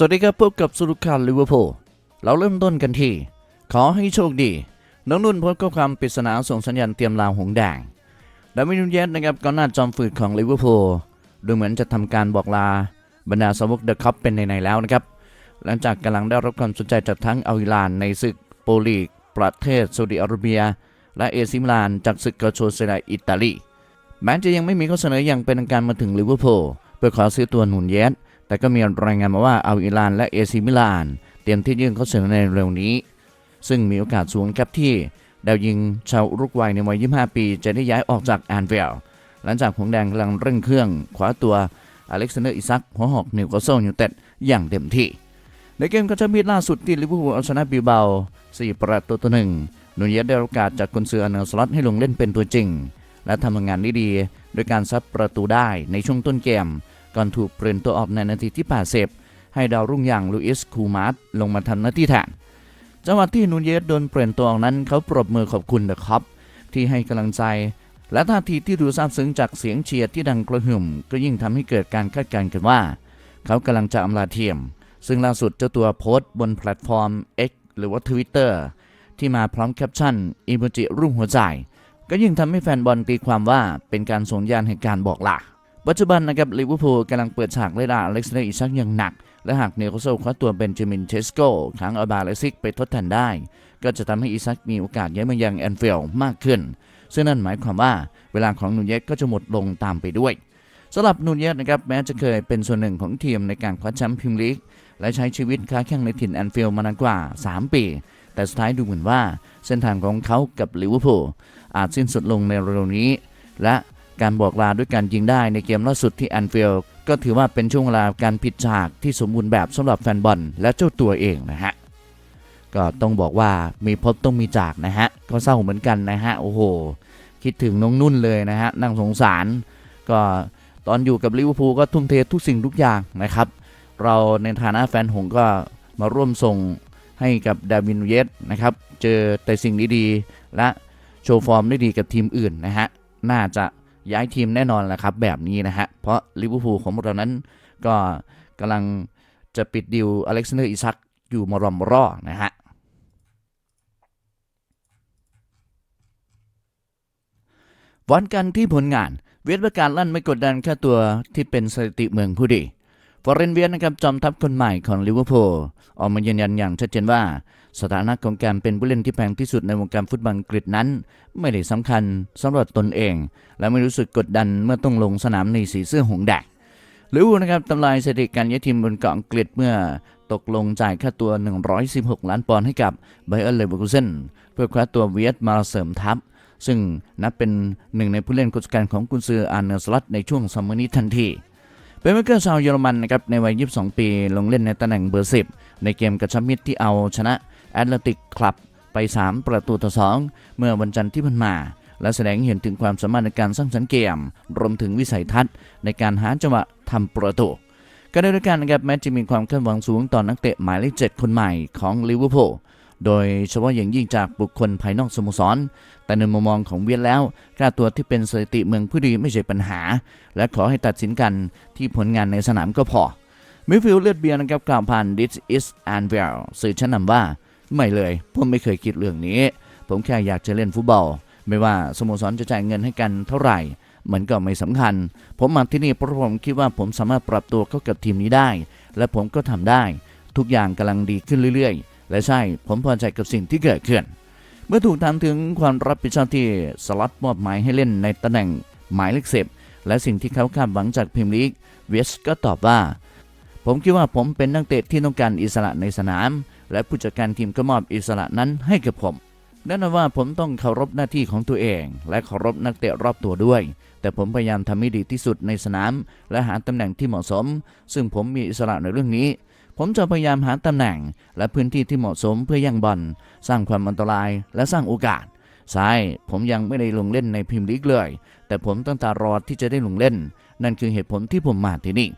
สวัสดีครับพบกับสุรุขันลิเวอร์พูลเราเริ่มต้นกันที่ ขอให้โชคดี น้องนุ่นพสต์ข้อความปริศนาส่งสัญญาณเตรียมลาวหงแดงดาวินนูเยสนะครับก็น่าจอมฝืดของลิเวอร์พูลดูเหมือนจะทำการบอกลาบรรดาสาวกเดอะคัพเป็นในๆแล้วนะครับ หลังจากกำลังได้รับความสนใจจากทั้งอัลฮิลานในศึกโปรลีก ประเทศซาอุดิอาระเบีย และเอซิมลานจากศึกกาโชเซราอิตาลีแม้จะยังไม่มีข้อเสนออย่างเป็นทางการมาถึงลิเวอร์พูลเพื่อขอซื้อตัวหนุนเยส แต่ก็มีรายงานมาว่าอัลอิลานและเอซิมิลาน เตรียมที่ยื่นข้อเสนอในเร็วนี้ ซึ่งมีโอกาสสูงครับที่ดาวยิงชาวอุรุกวัยในวัย 25 ปี จะได้ย้ายออกจากแอนเวลหลังจากหงแดงกำลังเร่งเครื่องคว้าตัวอเล็กซานเดอร์อิซักหัวหอกนิวคาสเซิลยูเต็ดอย่างเต็มที่ ในเกมกระชับมิตรล่าสุดที่ลิเวอร์พูลเอาชนะบิลเบา4 ประตูต่อหนึ่งนูเยสได้โอกาสจากกุนซืออันเนอร์สล็อตให้ลงเล่นเป็นตัวจริง และทำงานได้ดีโดยการซัดประตูได้ในช่วงต้นเกม ก่อนถูกเปลี่ยนตัวออกในนาทีที่ 80 ให้ดาวรุ่งอย่างลูอิสคูมาร์ตลงมาทำหน้าที่แทนจังหวะที่นูนเยสโดนเปลี่ยนตัวออกนั้นเขาปรบมือขอบคุณเดอะคัพที่ให้กำลังใจ และท่าทีที่ดูซาบซึ้งจากเสียงเชียร์ที่ดังกระหึ่ม ก็ยิ่งทำให้เกิดการคาดการณ์กันว่า เขากำลังจะอำลาเทียมซึ่งล่าสุดเจ้าตัวโพสต์บนแพลตฟอร์ม X หรือว่า Twitter ที่มาพร้อมแคปชั่นอีโมจิรูปหัวใจ ก็ยิ่งทำให้แฟนบอลตีความว่าเป็นการส่งยานแห่งการบอกลา ปัจจุบันนะครับลิเวอร์พูลกำลังเปิดฉากไล่ล่าอเล็กซานเดอร์อิซักอย่างหนัก และหากเนโคลโซคว้าตัวเบนจามินเชสโกขังอัลบาเลซิกไปทดแทนได้ ก็จะทำให้อิซักมีโอกาสย้ายมายังแอนฟิลด์มากขึ้น ซึ่งนั่นหมายความว่าเวลาของนูเยสก็จะหมดลงตามไปด้วยสำหรับนูเยสนะครับแม้จะเคยเป็นส่วนหนึ่งของทีมในการคว้าแชมป์พรีเมียร์ลีกและใช้ชีวิตค้าแข่งในถิ่นแอนฟิลด์มานานกว่า 3 ปี แต่สุดท้ายดูเหมือนว่าเส้นทางของเขากับลิเวอร์พูลอาจสิ้นสุดลงในเร็วนี้ และ การบอกลาด้วยการยิงได้ในเกมล่าสุดที่แอนฟิลด์ก็ถือว่าเป็นช่วงเวลาการผิดฉากที่สมบูรณ์แบบสำหรับแฟนบอลและเจ้าตัวเองนะฮะก็ต้องบอกว่ามีพบต้องมีจากนะฮะก็เศร้าเหมือนกันนะฮะโอ้โห คิดถึงน้องนุ่นเลยนะฮะนั่งสงสาร ก็ตอนอยู่กับลิเวอร์พูลก็ทุ่มเททุกสิ่งทุกอย่างนะครับ เราในฐานะแฟนหงก็มาร่วมส่งให้กับดาวินนูเยสนะครับ เจอแต่สิ่งดีๆและโชว์ฟอร์มได้ดีกับทีมอื่นนะฮะน่าจะ ย้ายทีมแน่นอนแหละครับ แบบนี้นะฮะ เพราะลิเวอร์พูลของพวกเรานั้น ก็กำลังจะปิดดิวอเล็กซานเดอร์อิซักอยู่มารอมรอนะฮะวันกันที่ผลงาน เวทประการลั่นไม่กดดันแค่ตัวที่เป็นสถิติเมืองผู้ดี ฟอร์เรนเวียดนะครับจอมทัพคนใหม่ของลิเวอร์พูลออกมายืนยันอย่างชัดเจนว่า สถานะของการเป็นผู้เล่นที่แพงที่สุดในวงการฟุตบอลอังกฤษนั้น ไม่ได้สำคัญสำหรับตนเอง และไม่รู้สึกกดดันเมื่อต้องลงสนามในสีเสื้อหงแดงลิเวอร์พูลนะครับทำลายสถิติการย้ายทีมบนเกาะอังกฤษเมื่อตกลงจ่ายค่าตัว 116 ล้านปอนด์ให้กับไบเออร์เลเวอร์คูเซนเพื่อคว้าตัวเวียดมาเสริมทัพ ซึ่งนับเป็นหนึ่งในผู้เล่นกุศการของกุนซืออาร์เนอร์สลัตในช่วงซัมเมอร์นี้ทันที เป็นเมเกอร์ชาวเยอรมันนะครับในวัย 22 ปี ลงเล่นในตำแหน่งเบอร์ 10 ในเกมกระชับมิตรที่เอาชนะแอตเลติกคลับไป 3 ประตูต่อ 2 เมื่อวันจันทร์ที่ผ่านมา และแสดงให้เห็นถึงความสามารถในการสร้างสรรค์เกม รวมถึงวิสัยทัศน์ในการหาจังหวะทำประตูก็ได้ด้วยกันนะครับแม้จะมีความคาดหวังสูงต่อนนักเตะหมายเลข 7 คนใหม่ของลิเวอร์พูล โดยเฉพาะอย่างยิ่งจากบุคคลภายนอกสโมสร แต่ในมุมมองของเวียดแล้วค่าตัวที่เป็นสถิติเมืองผู้ดีไม่ใช่ปัญหา และขอให้ตัดสินกันที่ผลงานในสนามก็พอมิฟิลเลือดเบียร์นะครับกล่าวผ่าน This is Anvil สื่อชั้นนำว่า ไม่เลยผมไม่เคยคิดเรื่องนี้ ผมแค่อยากจะเล่นฟุตบอล ไม่ว่าสโมสรจะจ่ายเงินให้กันเท่าไหร่ มันก็ไม่สำคัญ ผมมาที่นี่เพราะผมคิดว่าผมสามารถปรับตัวเข้ากับทีมนี้ได้ และผมก็ทำได้ ทุกอย่างกำลังดีขึ้นเรื่อยๆ และใช่ผมพอใจกับสิ่งที่เกิดขึ้น เมื่อถูกถามถึงความรับผิดชอบที่สล็อตมอบหมายให้เล่นในตำแหน่งหมายเลขสิบและสิ่งที่เขาคาดหวังจากพรีเมียร์ลีกเวสก็ตอบว่า ผมคิดว่าผมเป็นนักเตะที่ต้องการอิสระในสนาม และผู้จัดการทีมก็มอบอิสระนั้นให้กับผมแน่นอนว่าผมต้องเคารพหน้าที่ของตัวเอง และเคารพนักเตะรอบตัวด้วย แต่ผมพยายามทำให้ดีที่สุดในสนาม และหาตำแหน่งที่เหมาะสม ซึ่งผมมีอิสระในเรื่องนี้ ผมจะพยายามหาตำแหน่ง และพื้นที่ที่เหมาะสมเพื่อยังบอลสร้างความอันตรายและสร้างโอกาสใช่ผมยังไม่ได้ลงเล่นในพรีเมียร์ลีกเลย แต่ผมตั้งตารอที่จะได้ลงเล่น นั่นคือเหตุผลที่ผมมาที่นี่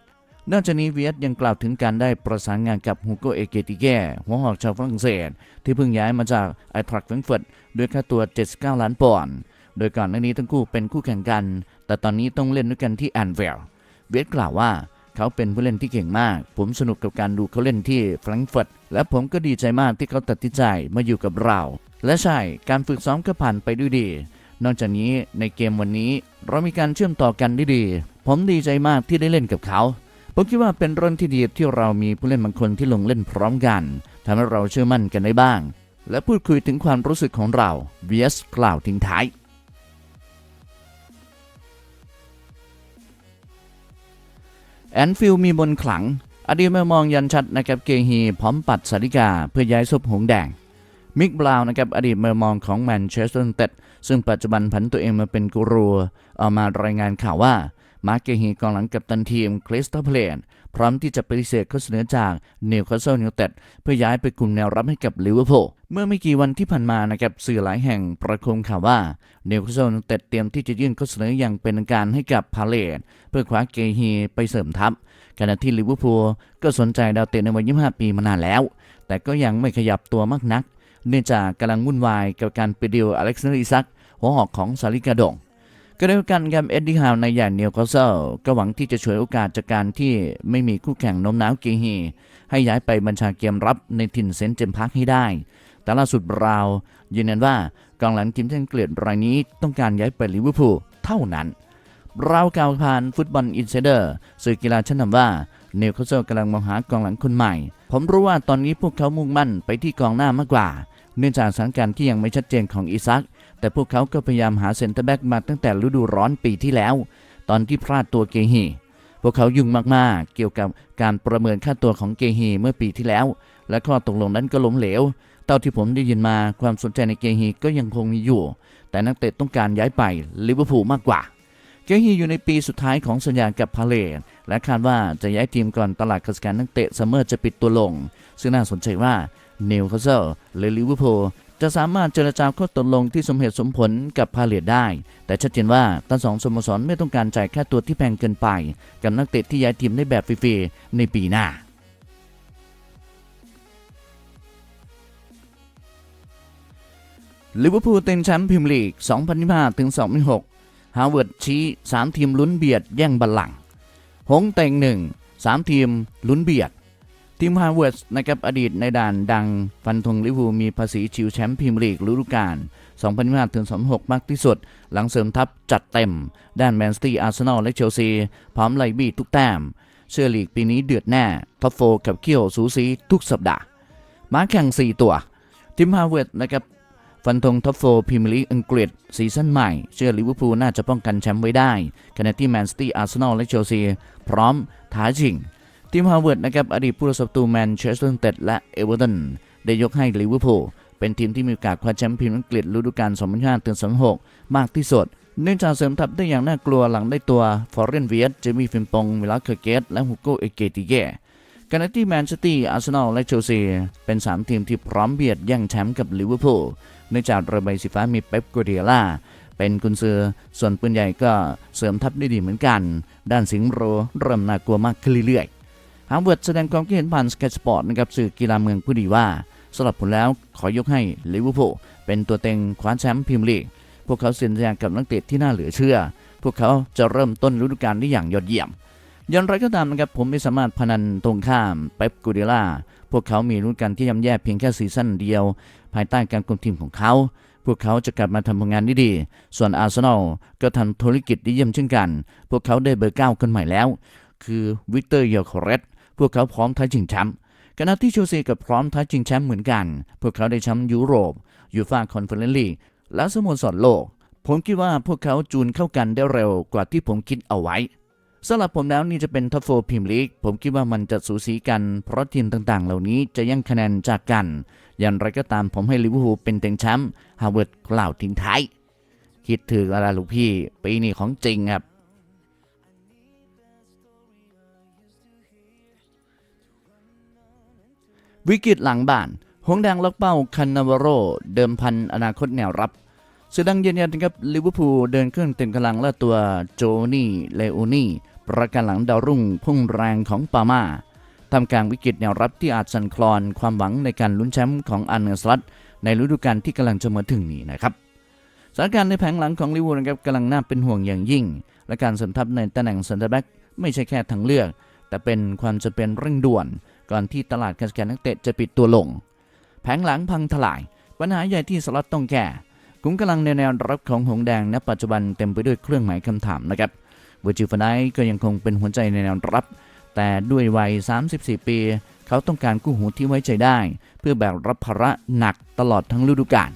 นอกจากนี้เวียดยังกล่าวถึงการได้ประสานงานกับฮูโกเอเกติแกหัวหอกชาวฝรั่งเศส ที่เพิ่งย้ายมาจากไอทรักแฟรงเฟิร์ตด้วยค่าตัว 79 ล้านปอนด์โดยก่อนหน้านี้ทั้งคู่เป็นคู่แข่งกัน แต่ตอนนี้ต้องเล่นด้วยกันที่แอนเวลเวียดกล่าวว่า เขาเป็นผู้เล่นที่เก่งมาก ผมสนุกกับการดูเขาเล่นที่แฟรงก์เฟิร์ตและผมก็ดีใจมากที่เขาตัดสินใจมาอยู่กับเรา และใช่การฝึกซ้อมก็ผ่านไปด้วยดี นอกจากนี้ในเกมวันนี้เรามีการเชื่อมต่อกันได้ดี ผมดีใจมากที่ได้เล่นกับเขาผมคิดว่าเป็นเรื่องที่ดีที่เรามีผู้เล่นบางคนที่ลงเล่นพร้อมกันทำให้เราเชื่อมั่นกันได้บ้าง และพูดคุยถึงความรู้สึกของเรา VS กล่าวทิ้งท้าย แอนฟิลมีบนขลัง อดีตแม่มองยันชัดนะครับเกฮี พร้อมปัดสาริกาเพื่อย้ายซุปหงแดง มิกบราวน์นะครับอดีตมือมองของแมนเชสเตอร์เต็ดซึ่งปัจจุบันผันตัวเองมาเป็นกูรูออกมารายงานข่าวว่า มาร์เกฮีกองหลังกับตันทีมคริสตัลเพลนพร้อมที่จะปฏิเสธข้อเสนอจากนิวคาสเซิลยูไนเต็ดเพื่อย้ายไปกลุ่มแนวรับให้กับลิเวอร์พูลเมื่อไม่กี่วันที่ผ่านมานะครับสื่อหลายแห่งประโคมข่าวว่านิวคาสเซิลยูไนเต็ดเตรียมที่จะยื่นข้อเสนออย่างเป็นทางการให้กับพาเลตเพื่อคว้าเกฮีไปเสริมทัพขณะที่ลิเวอร์พูลก็สนใจดาวเตะในวัย 25 ปีมานานแล้ว แต่ก็ยังไม่ขยับตัวมากนัก เนื่องจากกำลังวุ่นวายกับการไปดีลอเล็กซานดร์อิซักหัวหอกของซาลิกาดง ก็ได้กันกับเอ็ดดี้ฮาวในใหญ่เนียวคาสเซลก็หวังที่จะช่วยโอกาสจากการที่ไม่มีคู่แข่งโน้มน้าวเกฮี ให้ย้ายไปบัญชาเกมรับในถิ่นเซนต์เจมพาร์คให้ได้ แต่ล่าสุดบราว์ยืนยันว่ากองหลังทีมชาติอังกฤษรายนี้ต้องการย้ายไปลิเวอร์พูลเท่านั้น เรากล่าวผ่านฟุตบอลอินไซเดอร์สื่อกีฬาชั้นนำว่านิวคาสเซิลกำลังมองหากองหลังคนใหม่ ผมรู้ว่าตอนนี้พวกเขามุ่งมั่นไปที่กองหน้ามากกว่า เนื่องจากสถานการณ์ที่ยังไม่ชัดเจนของอิซัก แต่พวกเขาก็พยายามหาเซนเตอร์แบ็กมาตั้งแต่ฤดูร้อนปีที่แล้ว ตอนที่พลาดตัวเกฮีพวกเขายุ่งมากๆ เกี่ยวกับการประเมินค่าตัวของเกฮีเมื่อปีที่แล้ว และข้อตกลงนั้นก็ล้มเหลว เท่าที่ผมได้ยินมาความสนใจในเกฮีก็ยังคงมีอยู่ แต่นักเตะต้องการย้ายไปลิเวอร์พูลมากกว่า เกฮีอยู่ในปีสุดท้ายของสัญญากับพาเลตและคาดว่าจะย้ายทีมก่อนตลาดคัสการนักเตะซัมเมอร์จะปิดตัวลง ซึ่งน่าสนใจว่านิวคาสเซิลหรือลิเวอร์พูล จะสามารถเจรจาข้อตกลงที่สมเหตุสมผลกับพาเลตได้ แต่ชัดเจนว่าทั้งสองสโมสรไม่ต้องการจ่ายค่าตัวที่แพงเกินไป กับนักเตะที่ย้ายทีมได้แบบฟรีๆในปีหน้าลิเวอร์พูลเต็งแชมป์พรีเมียร์ลีก 2025ถึง2026ฮาร์วาร์ดชี้ 3 ทีมลุ้นเบียดแย่งบัลลังก์ หงเต็งหนึ่ง3ทีมลุ้นเบียด ทีมฮาร์วาร์ดนะครับอดีตในด่านดังฟันธงลิเวอร์พูลมีภาษีชิวแชมป์พรีเมียร์ลีกฤดูกาล2025ถึง26มากที่สุด หลังเสริมทัพจัดเต็ม ด้านแมนซิตี้อาร์เซนอลและเชลซี พร้อมไล่บี้ทุกแต้ม เชื่อลีกปีนี้เดือดแน่ท็อปโฟกับเคี่ยวสูสีทุกสัปดาห์มาแข่ง 4 ตัวทีมฮาร์วาร์ดนะครับฟันธงท็อปโฟพรีเมียร์ลีกอังกฤษซีซั่นใหม่ เชื่อลิเวอร์พูลน่าจะป้องกันแชมป์ไว้ได้ขณะที่แมนซิตี้อาร์เซนอลและเชลซีพร้อมท้าชิง ทีมฮาร์วาร์ดนะครับอดีตผู้รักษาประตูแมนเชสเตอร์ยูไนเต็ดและเอเวอร์ตันได้ยกให้ลิเวอร์พูลเป็นทีมที่มีโอกาสคว้าแชมป์พรีเมียร์อังกฤษฤดูกาล2025ถึง2026มากที่สุดเนื่องจากเสริมทัพได้อย่างน่ากลัวหลังได้ตัวฟอร์เรนเวียสเจมี่ฟิมปงวิลาเคอร์เกตและฮุโกเอเกติเกขณะที่แมนซิตี้อาร์เซนอลและเชลซี เป็น 3 ทีมที่พร้อมเบียดแย่งแชมป์กับลิเวอร์พูลเนื่องจากระบายสีฟ้ามีเป๊ปกัวเดียล่าเป็นกุนซือ ส่วนปืนใหญ่ก็เสริมทัพได้ดีเหมือนกัน ด้านสิงห์โรเริ่มน่ากลัวมากขึ้นเรื่อยๆ ฮาร์วาร์ดแสดงความคิดเห็นผ่านสเก็ตสปอร์ตนะครับสื่อกีฬาเมืองผู้ดีว่าสำหรับผมแล้วขอยกให้ลิเวอร์พูลเป็นตัวเต็งคว้าแชมป์พรีเมียร์ลีกพวกเขาเซ็นสัญญากับนักเตะที่น่าเหลือเชื่อ พวกเขาจะเริ่มต้นฤดูกาลได้อย่างยอดเยี่ยมอย่างไรก็ตามนะครับผมไม่สามารถพนันตรงข้ามเป๊ปกูเดล่าพวกเขามีรุ่นการที่ย่ำแย่เพียงแค่ซีซั่นเดียว ภายใต้การคุมทีมของเขา พวกเขาจะกลับมาทำผลงานได้ดี ส่วนอาร์เซนอลก็ทำธุรกิจได้เยี่ยมเช่นกัน พวกเขาได้เบอร์เก้าคนใหม่แล้ว คือวิกเตอร์เยอร์คอเรส พวกเขาพร้อมท้าชิงแชมป์ขณะที่เชลซีกับพร้อมท้าชิงแชมป์เหมือนกัน พวกเขาได้แชมป์ยุโรปยูฟ่าคอนเฟอเรนซ์ลีกและสโมสรโลก ผมคิดว่าพวกเขาจูนเข้ากันได้เร็วกว่าที่ผมคิดเอาไว้สำหรับผมแล้วนี่จะเป็นท็อปโฟร์พรีเมียร์ลีก ผมคิดว่ามันจะสูสีกัน เพราะทีมต่างๆ เหล่านี้จะแย่งคะแนนจากกัน อย่างไรก็ตามผมให้ลิเวอร์พูลเป็นเต็งแชมป์ฮาร์วาร์ดกล่าวทิ้งท้าย คิดถึงอะไรลูกพี่ ปีนี้ของจริงครับ วิกฤตหลังบ้าน หงแดงล็อกเป้าคันนาวาโร เดิมพันอนาคตแนวรับสื่อดังยืนยันครับลิเวอร์พูลเดินเครื่องเต็มกำลังและตัวโจนี่ เลโอนี่ ประกันหลังดาวรุ่งพุ่งแรงของปามาทำกลางวิกฤตแนวรับที่อาจสั่นคลอนความหวังในการลุ้นแชมป์ของอันเนอร์สลัดในฤดูกาลที่กำลังจะมาถึงนี้นะครับสถานการณ์ในแผงหลังของลิเวอร์พูลนะครับกำลังน่าเป็นห่วงอย่างยิ่ง และการสริมทัพในตำแหน่งเซนเตอร์แบ็กไม่ใช่แค่ทางเลือก แต่เป็นความจะเป็นเร่งด่วน ก่อนที่ตลาดการสแกนนักเตะจะปิดตัวลง แผงหลังพังทลาย ปัญหาใหญ่ที่สล็อตต้องแก้กลุ่มกำลังในแนวรับของหงส์แดงณปัจจุบันเต็มไปด้วยเครื่องหมายคำถามนะครับเวอร์จิฟานายก็ยังคงเป็นหัวใจในแนวรับ แต่ด้วยวัย 34 ปี เขาต้องการกู้หูที่ไว้ใจได้ เพื่อแบกรับภาระหนักตลอดทั้งฤดูกาล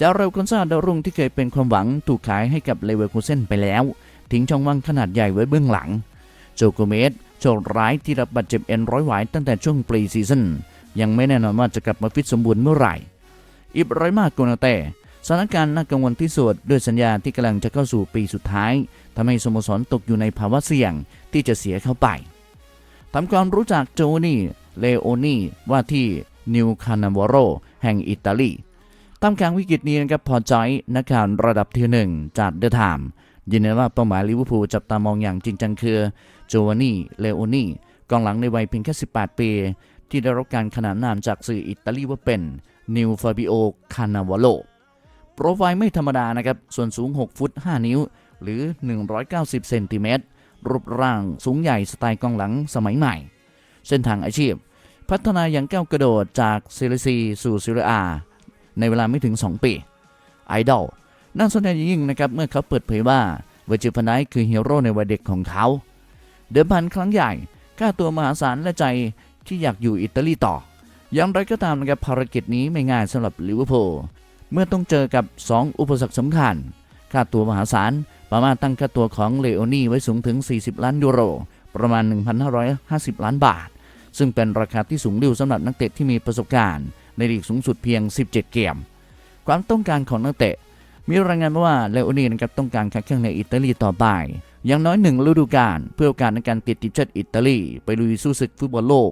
จาเรลคอนซาดาวรุ่งที่เคยเป็นความหวังถูกขายให้กับเลเวอร์คูเซนไปแล้ว ทิ้งช่องว่างขนาดใหญ่ไว้เบื้องหลัง โจโกเมส โชคร้ายที่รับบาดเจ็บเอ็นร้อยหวายตั้งแต่ช่วงปรีซีซั่นยังไม่แน่นอนว่าจะกลับมาฟิตสมบูรณ์เมื่อไหร่ อิบรอยมาโกนาเต้สถานการณ์น่ากังวลที่สุดด้วยสัญญาที่กำลังจะเข้าสู่ปีสุดท้ายทำให้สโมสรตกอยู่ในภาวะเสี่ยงที่จะเสียเข้าไปทำความรู้จักโจนี่เลโอนี่ว่าที่นิวคานาวโรแห่งอิตาลีตามกลางวิกฤตนี้นะครับพอใจนักข่าวระดับที่หนึ่งจากเดอะไทม์ ยืนยันว่าเป้าหมายลิเวอร์พูลจับตามองอย่างจริงจังคือโจวานี่ เลโอนี่กองหลังในวัยเพียงแค่ 18 ปี ที่ได้รับการขนานนามจากสื่ออิตาลีว่าเป็นนิวฟาบิโอ คานาวโล โปรไฟล์ไม่ธรรมดานะครับ ส่วนสูง 6 ฟุต 5 นิ้ว หรือ 190 เซนติเมตร รูปร่างสูงใหญ่สไตล์กองหลังสมัยใหม่ เส้นทางอาชีพ พัฒนาอย่างก้าวกระโดดจากเซเรซีสู่ซิเรอา ในเวลาไม่ถึง 2 ปี ไอดอล น่าสนใจยิ่งนะครับเมื่อเขาเปิดเผยว่าเวอร์จิพนายคือฮีโร่ในวัยเด็กของเขา เดิมพันครั้งใหญ่ค่าตัวมหาศาลและใจที่อยากอยู่อิตาลีต่อ อย่างไรก็ตามนะครับภารกิจนี้ไม่ง่ายสำหรับลิเวอร์พูลเมื่อต้องเจอกับ 2 อุปสรรคสำคัญ ค่าตัวมหาศาลประมาณตั้งค่าตัวของเลโอนี่ไว้สูงถึง 40 ล้านยูโร ประมาณ 1,550 ล้านบาท ซึ่งเป็นราคาที่สูงดิ่วสำหรับนักเตะที่มีประสบการณ์ ในลีกสูงสุดเพียง 17 เกม ความต้องการของนักเตะ มีรายงานมาว่าเลโอนีนะครับต้องการค้าแข่งในอิตาลีต่อไป อย่างน้อยหนึ่งฤดูกาลเพื่อโอกาสในการติดทีมชาติอิตาลี ไปลุยสู้ศึกฟุตบอลโลก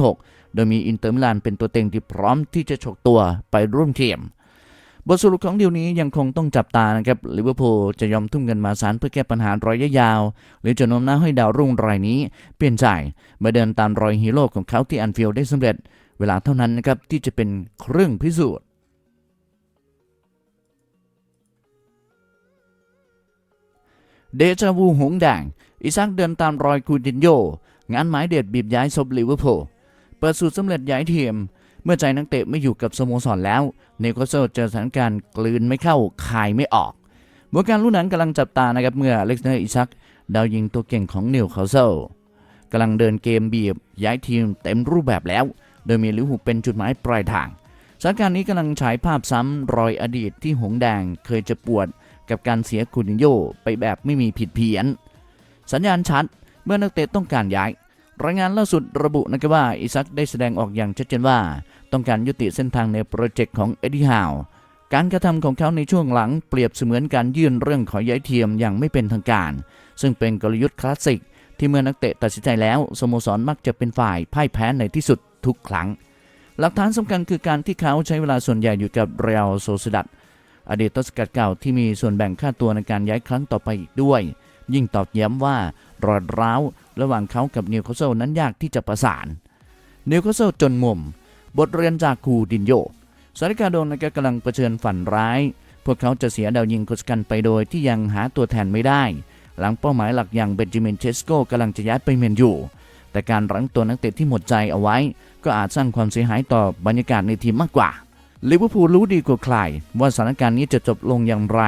2006 โดยมีอินเตอร์มิลานเป็นตัวเต็งที่พร้อมที่จะฉกตัวไปร่วมทีมบทสรุปของเดีลนี้ยังคงต้องจับตานะครับลิเวอร์พูลจะยอมทุ่มเงินมาศาลเพื่อแก้ปัญหาระยะยาว หรือจะโน้มน้าวให้ดาวรุ่งรายนี้ เปลี่ยนใจมาเดินตามรอยฮีโร่ของเขาที่อันฟิลด์ได้สำเร็จ เวลาเท่านั้นนะครับที่จะเป็นเครื่องพิสูจน์ เดจาวูหงแดงอิซักเดินตามรอยคูตินโย งานหมายเด็ดบีบย้ายซบลิเวอร์พูลเปิดสูตรสำเร็จย้ายทีม เมื่อใจนักเตะไม่อยู่กับสโมสรแล้วเนโคเซลเจอสถานการณ์กลืนไม่เข้าคายไม่ออกวงการลุ้นหนังกำลังจับตานะครับเมื่อเล็กซานอร์อิซักดาวยิงตัวเก่งของนิวคาสเซิลกำลังเดินเกมบีบย้ายทีมเต็มรูปแบบแล้ว โดยมีลิเวอร์พูลเป็นจุดหมายปลายทางสถานการณ์นี้กำลังฉายภาพซ้ำรอยอดีตที่หงแดงเคยจะปวด กับการเสียคูตินโยไปแบบไม่มีผิดเพี้ยน สัญญาณชัดเมื่อนักเตะต้องการย้าย รายงานล่าสุดระบุนะครับว่าอิซักได้แสดงออกอย่างชัดเจนว่า ต้องการยุติเส้นทางในโปรเจกต์ของเอ็ดดี้ฮาวการกระทำของเขาในช่วงหลังเปรียบเสมือนการยื่นเรื่องขอย้ายเทียมอย่างไม่เป็นทางการ ซึ่งเป็นกลยุทธ์คลาสสิก ที่เมื่อนักเตะตัดสินใจแล้วสโมสรมักจะเป็นฝ่ายพ่ายแพ้ในที่สุดทุกครั้ง หลักฐานสำคัญคือการที่เขาใช้เวลาส่วนใหญ่อยู่กับเรอัลโซซดัด อดีตต้นสกัดเก่าที่มีส่วนแบ่งค่าตัวในการย้ายครั้งต่อไปอีกด้วย ยิ่งตอกย้ำว่ารอยร้าว ระหว่างเขากับนิวคาสเซิลนั้นยากที่จะประสานนิวคาสเซิลจนมุม บทเรียนจากคูดินโยสถานกาโดนกำลังเผชิญฝันร้าย พวกเขาจะเสียดาวยิงคนสกันไปโดยที่ยังหาตัวแทนไม่ได้ หลังเป้าหมายหลักอย่างเบนจามินเชสโกกำลังจะย้ายไปเมนยูแต่การรั้งตัวนักเตะที่หมดใจเอาไว้ ก็อาจสร้างความเสียหายต่อบรรยากาศในทีมมากกว่า ลิเวอร์พูลรู้ดีกว่าใคร ว่าสถานการณ์นี้จะจบลงอย่างไร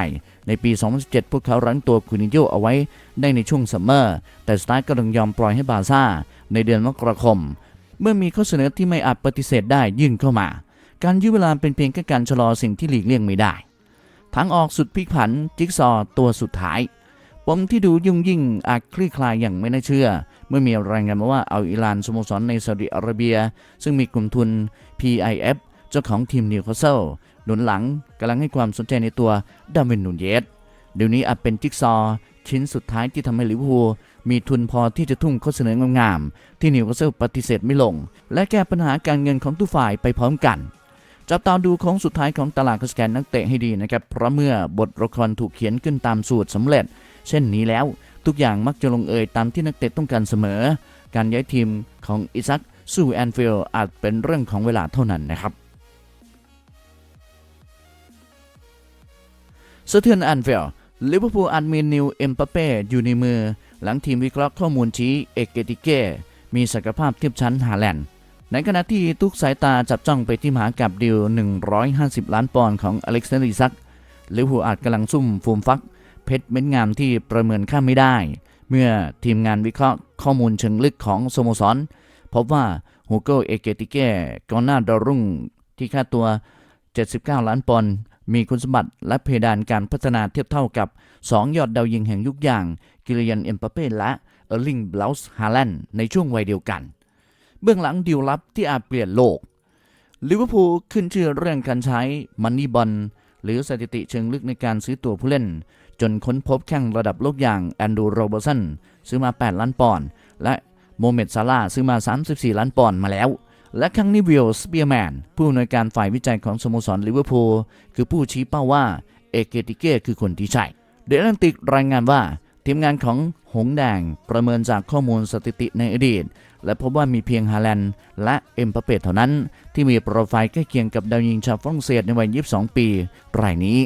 ในปี 2017 พวกเขารั้งตัวคูนิโยเอาไว้ได้ในช่วงซัมเมอร์ แต่สตาร์ก็ต้องยอมปล่อยให้บาซ่า ในเดือนมกราคม เมื่อมีข้อเสนอที่ไม่อาจปฏิเสธได้ยื่นเข้ามา การยื้อเวลาเป็นเพียงแค่การชะลอสิ่งที่หลีกเลี่ยงไม่ได้ทางออกสุดพลิกผันจิ๊กซอว์ตัวสุดท้ายปมที่ดูยุ่งยิ่งอาจคลี่คลายอย่างไม่น่าเชื่อ เมื่อมีรายงานมาว่าเอาอิหร่านสโมสรในซาอุดิอาระเบีย ซึ่งมีกลุ่มทุน PIF เจ้าของทีมนิวคาสเซิลหนุนหลังกำลังให้ความสนใจในตัวดาวินนูนเยสเดี๋ยวนี้อาจเป็นจิ๊กซอว์ชิ้นสุดท้ายที่ทำให้ลิเวอร์พูลมีทุนพอที่จะทุ่มข้อเสนองามๆที่นิวคาสเซิลปฏิเสธไม่ลง และแก้ปัญหาการเงินของทุกฝ่ายไปพร้อมกัน จับตาดูโค้งสุดท้ายของตลาดสแกนนักเตะให้ดีนะครับเพราะเมื่อบทละครถูกเขียนขึ้นตามสูตรสำเร็จ เช่นนี้แล้ว ทุกอย่างมักจะลงเอยตามที่นักเตะต้องการเสมอ การย้ายทีมของอิซักสู่แอนฟิลด์อาจเป็นเรื่องของเวลาเท่านั้นนะครับ สะเทือนแอนฟิลด์ลิเวอร์พูลอาจมีนิวเอ็มปาเป้อยู่ในมือ หลังทีมวิเคราะห์ข้อมูลชี้เอกเกติเก้มีศักยภาพเทียบชั้นฮาแลนด์ในขณะที่ทุกสายตาจับจ้องไปที่มหากับดิว 150 ล้านปอนด์ของอเล็กซานดริซักลิเวอร์พูลอาจกำลังซุ่มฟูมฟัก เพชรเม็ดงามที่ประเมินค่าไม่ได้ เมื่อทีมงานวิเคราะห์ข้อมูลเชิงลึกของสโมสรพบว่าฮูโกเอเกติเก้กองหน้าดาวรุ่งที่ค่าตัว 79 ล้านปอนด์ มีคุณสมบัติและเพดานการพัฒนาเทียบเท่ากับ 2 ยอดดาวยิงแห่งยุคอย่างกิลยันเอ็มปาเป้และเออร์ลิงบลาส์ฮาแลนด์ในช่วงวัยเดียวกัน เบื้องหลังดีลลับที่อาจเปลี่ยนโลกลิเวอร์พูลขึ้นชื่อเรื่องการใช้มันนี่บอลหรือสถิติเชิงลึกในการซื้อตัวผู้เล่น จนค้นพบแข่งระดับโลกอย่างแอนดูโรเบอร์สันซื้อมา 8 ล้านปอนด์และโมเมดซาลาซื้อมา 34 ล้านปอนด์มาแล้ว และครั้งนี้วิลสเปียร์แมนผู้อำนวยการฝ่ายวิจัยของสโมสรลิเวอร์พูลคือผู้ชี้เป้าว่าเอเกติเก้คือคนที่ใช่เดลันติกรายงานว่า ทีมงานของหงแดงประเมินจากข้อมูลสถิติในอดีต และพบว่ามีเพียงฮาแลนด์และเอ็มปาเปตเท่านั้น ที่มีโปรไฟล์ใกล้เคียงกับดาวยิงชาวฝรั่งเศสในวัย 22 ปีรายนี้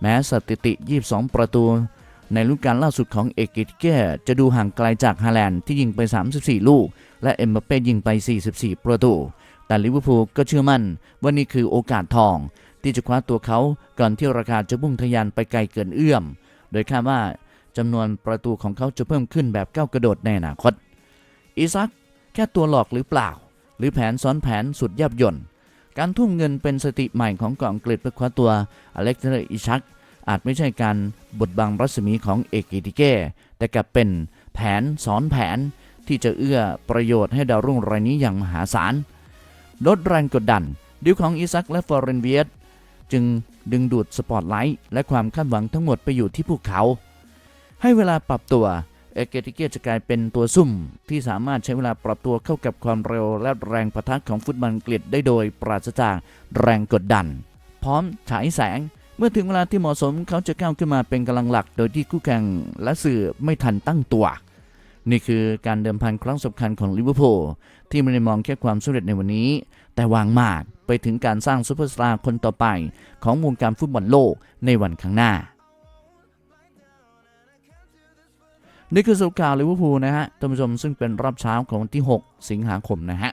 แม้สถิติ 22 ประตูในฤดูกาลล่าสุดของเอกิเก้จะดูห่างไกลจากฮาแลนด์ที่ยิงไป 34 ลูก และเอ็มบัปเป้ยิงไป 44 ประตู แต่ลิเวอร์พูลก็เชื่อมั่นว่านี่คือโอกาสทอง ที่จะคว้าตัวเขาก่อนที่ราคาจะพุ่งทะยานไปไกลเกินเอื้อม โดยคาดว่าจำนวนประตูของเขาจะเพิ่มขึ้นแบบก้าวกระโดดในอนาคต อีซักแค่ตัวหลอกหรือเปล่า หรือแผนซ้อนแผนสุดยับยนต์การทุ่มเงินเป็นสติใหม่ของกองกฤษเพื่อคว้าตัวอเล็กซานเดอร์อิชัก อาจไม่ใช่การบดบังรัศมีของเอกกิติเก้แต่กลับเป็นแผนซ้อนแผน ที่จะเอื้อประโยชน์ให้ดาวรุ่งรายนี้อย่างมหาศาล ลดแรงกดดัน ดิวของอิซักและฟอร์เรนเวียตจึงดึงดูดสปอตไลท์และความคาดหวังทั้งหมดไปอยู่ที่พวกเขา ให้เวลาปรับตัวเอเกติเกจะกลายเป็นตัวซุ่ม ที่สามารถใช้เวลาปรับตัวเข้ากับความเร็วและแรงประทะของฟุตบอลอังกฤษได้โดยปราศจากแรงกดดัน พร้อมฉายแสง เมื่อถึงเวลาที่เหมาะสมเขาจะก้าวขึ้นมาเป็นกำลังหลัก โดยที่คู่แข่งและสื่อไม่ทันตั้งตัว นี่คือการเดิมพันครั้งสำคัญของลิเวอร์พูลที่ไม่ได้มองแค่ความสำเร็จในวันนี้ แต่วางหมากไปถึงการสร้างซูเปอร์สตาร์คนต่อไป ของวงการฟุตบอลโลกในวันข้างหน้า นี่คือสรุปข่าวลิเวอร์พูลนะฮะท่านผู้ชมซึ่งเป็นรอบเช้าของวันที่ 6 สิงหาคมนะฮะ